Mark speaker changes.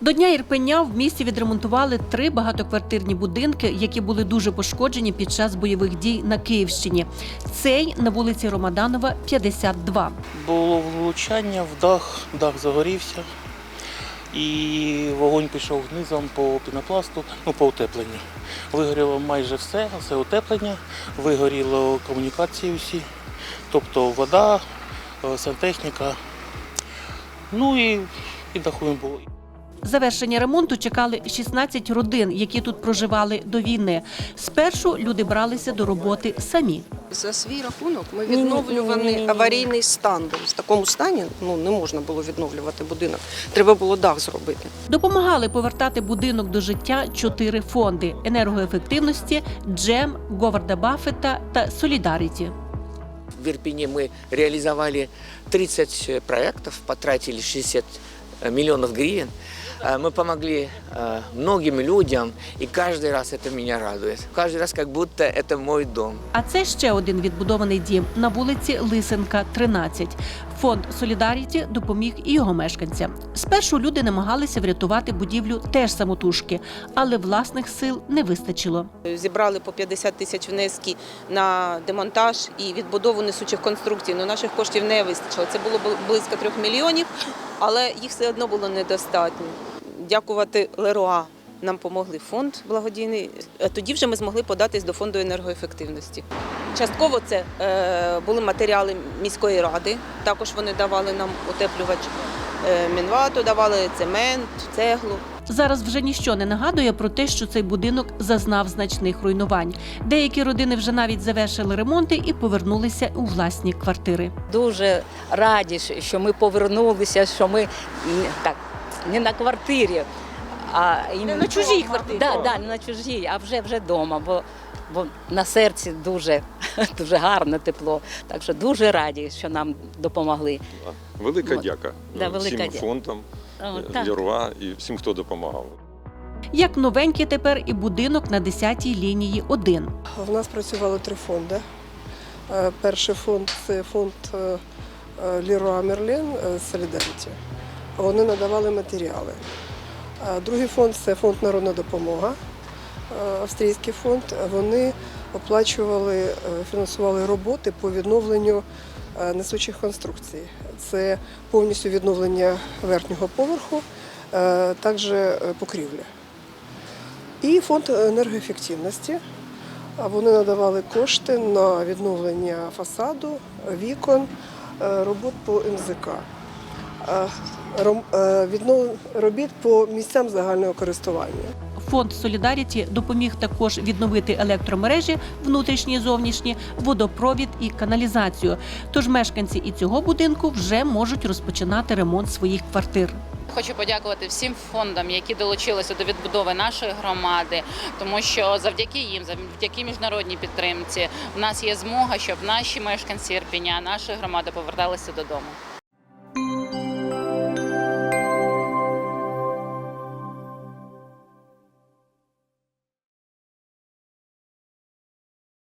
Speaker 1: До Дня Ірпеня в місті відремонтували три багатоквартирні будинки, які були дуже пошкоджені під час бойових дій на Київщині. Цей на вулиці Ромаданова, 52.
Speaker 2: Було влучання в дах, дах загорівся. І вогонь пішов низом по пінопласту, ну по утепленню. Вигоріло майже все, все утеплення, вигоріло комунікації всі, тобто вода, е, сантехніка. Ну і, і даху було.
Speaker 1: Завершення ремонту чекали 16 родин, які тут проживали до війни. Спершу люди бралися до роботи самі.
Speaker 3: За свій рахунок ми відновлювали аварійний стан. Бо В такому стані ну, не можна було відновлювати будинок. Треба було дах зробити.
Speaker 1: Допомагали повертати будинок до життя чотири фонди енергоефективності, джем, Говарда Баффета та Солідаріті.
Speaker 4: В Ирпене мы реализовали 30 проектов, потратили 60 миллионов гривен. Э, Мы помогли э, многим людям, и каждый раз это меня радует. Каждый раз как будто это мой дом.
Speaker 1: А це ще один відбудований дім на вулиці Лисенка, 13. Фонд Солідаріті допоміг і його мешканцям. Спершу люди намагалися врятувати будівлю теж самотужки, але власних сил не вистачило.
Speaker 3: Зібрали по 50 тисяч внески на демонтаж і відбудову несучих конструкцій. Ну, наших коштів не вистачило. Це було бл- близько трьох мільйонів, але їх все одно було недостатньо. Дякувати Леруа. Нам допомогли фонд благодійний. Е, Тоді вже ми змогли податись до фонду енергоефективності. Частково це е, були матеріали міської ради. Також вони давали нам утеплювач е, мінвату, давали цемент, цеглу.
Speaker 1: Зараз вже ніщо не нагадує про те, що цей будинок зазнав значних руйнувань. Деякі родини вже навіть завершили ремонти і повернулися у власні квартири.
Speaker 5: Дуже раді, що ми повернулися, що ми так не на квартирі, а
Speaker 3: Не на чужій квартирі.
Speaker 5: Да, да, не на чужій, а вже вже вдома, бо, бо на серці дуже, дуже гарно тепло. Так що дуже раді, що нам допомогли.
Speaker 6: Велика дяка
Speaker 5: Да,
Speaker 6: е,
Speaker 5: велика
Speaker 6: всім
Speaker 5: дя-
Speaker 6: фондам,
Speaker 5: О,
Speaker 6: е, і всім, хто допомагав.
Speaker 1: Як новенький тепер і будинок на 10-й лінії 1.
Speaker 7: В нас працювали три фонди. Е, Перший фонд це фонд е, Merlin е, Solidarity. Вони надавали матеріали. Другий фонд це фонд Народна допомога, австрійський фонд. Вони оплачували, фінансували роботи по відновленню несучих конструкцій. Це повністю відновлення верхнього поверху, е, також е, покрівлі. І фонд енергоефективності. Вони надавали кошти на відновлення фасаду, вікон, е, робот по МЗК, робіт по місцям загального користування.
Speaker 1: Фонд Солідаріті допоміг також відновити електромережі, внутрішні і зовнішні, водопровід і каналізацію. Тож мешканці і цього будинку вже можуть розпочинати ремонт своїх квартир.
Speaker 8: Хочу подякувати всім фондам, які долучилися до відбудови нашої громади, тому що завдяки їм, завдяки міжнародній підтримці, в нас є змога, щоб наші мешканці Ірпеня, наша громада поверталися додому.